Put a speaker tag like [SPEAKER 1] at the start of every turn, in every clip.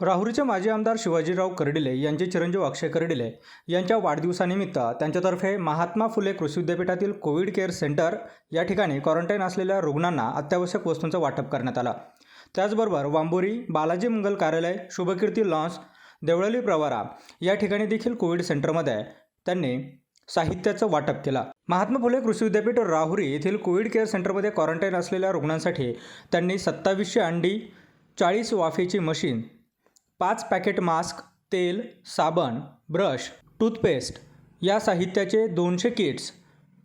[SPEAKER 1] राहुरीचे माजी आमदार शिवाजीराव कर्डिले यांचे चिरंजीव अक्षय कर्डिले यांच्या वाढदिवसानिमित्त त्यांच्यातर्फे महात्मा फुले कृषी विद्यापीठातील कोविड केअर सेंटर या ठिकाणी क्वारंटाईन असलेल्या रुग्णांना अत्यावश्यक वस्तूंचं वाटप करण्यात आलं. त्याचबरोबर वांबोरी बालाजी मंगल कार्यालय शुभकीर्ती लॉन्स देवळली प्रवारा या ठिकाणी देखील कोविड सेंटरमध्ये त्यांनी साहित्याचं वाटप केलं. महात्मा फुले कृषी विद्यापीठ राहुरी येथील कोविड केअर सेंटरमध्ये क्वारंटाईन असलेल्या रुग्णांसाठी त्यांनी सत्तावीसशे अंडी चाळीस वाफेची मशीन पाच पॅकेट मास्क तेल साबण ब्रश टूथपेस्ट या साहित्याचे दोनशे किट्स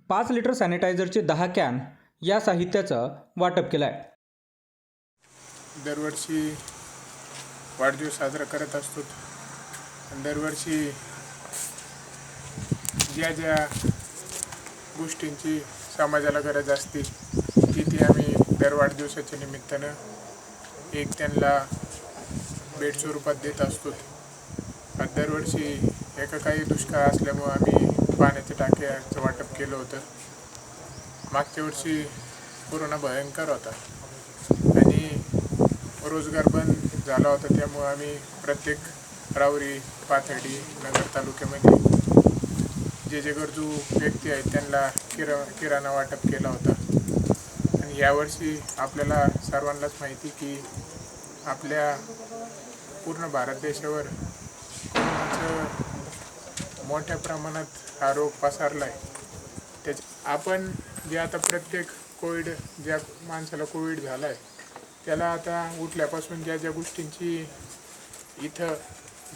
[SPEAKER 1] पाच लिटर सॅनिटायझरचे दहा कॅन या साहित्याचं वाटप केलं आहे
[SPEAKER 2] दरवर्षी वाढदिवस साजरा करत असतो. दरवर्षी ज्या ज्या गोष्टींची समाजाला गरज असते ती ती आम्ही दर वाढदिवसाच्या निमित्तानं एक त्यांना भेट स्वरूपात देत असतो दरवर्षी एका काही दुष्काळ असल्यामुळं आम्ही पाण्याच्या टाक्याचं वाटप केलं होतं. मागच्या वर्षी कोरोना भयंकर होता. आणि रोजगार बंद झाला होता त्यामुळं आम्ही प्रत्येक रावरी पाथर्डी नगर तालुक्यामध्ये जे जे गरजू व्यक्ती आहेत त्यांना किरा किराणा वाटप केला होता. आणि यावर्षी आपल्याला सर्वांनाच माहिती की आपल्या पूर्ण भारत देशावर कोरोनाचं मोठ्या प्रमाणात हा रोग पसरला आहे त्याच आपण जे आता प्रत्येक कोविड ज्या माणसाला कोविड झाला आहे त्याला आता उठल्यापासून ज्या ज्या गोष्टींची इथं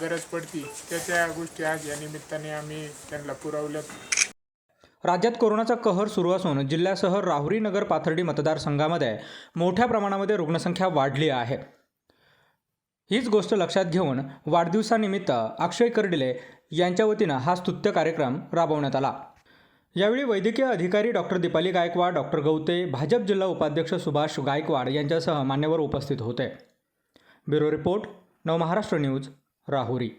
[SPEAKER 2] गरज पडती त्या त्या गोष्टी आज या निमित्ताने आम्ही त्यांना पुरवल्यात.
[SPEAKER 1] राज्यात कोरोनाचा कहर सुरू असून जिल्ह्यासह राहुरी नगर पाथर्डी मतदारसंघामध्ये मोठ्या प्रमाणामध्ये रुग्णसंख्या वाढली आहे. हीच गोष्ट लक्षात घेऊन वाढदिवसानिमित्त अक्षय कर्डिले यांच्या वतीनं हा स्तुत्य कार्यक्रम राबवण्यात आला. यावेळी वैद्यकीय अधिकारी डॉक्टर दीपाली गायकवाड डॉक्टर गवते भाजप जिल्हा उपाध्यक्ष सुभाष गायकवाड यांच्यासह मान्यवर उपस्थित होते. Bureau report Navmaharashtra news Rahuri.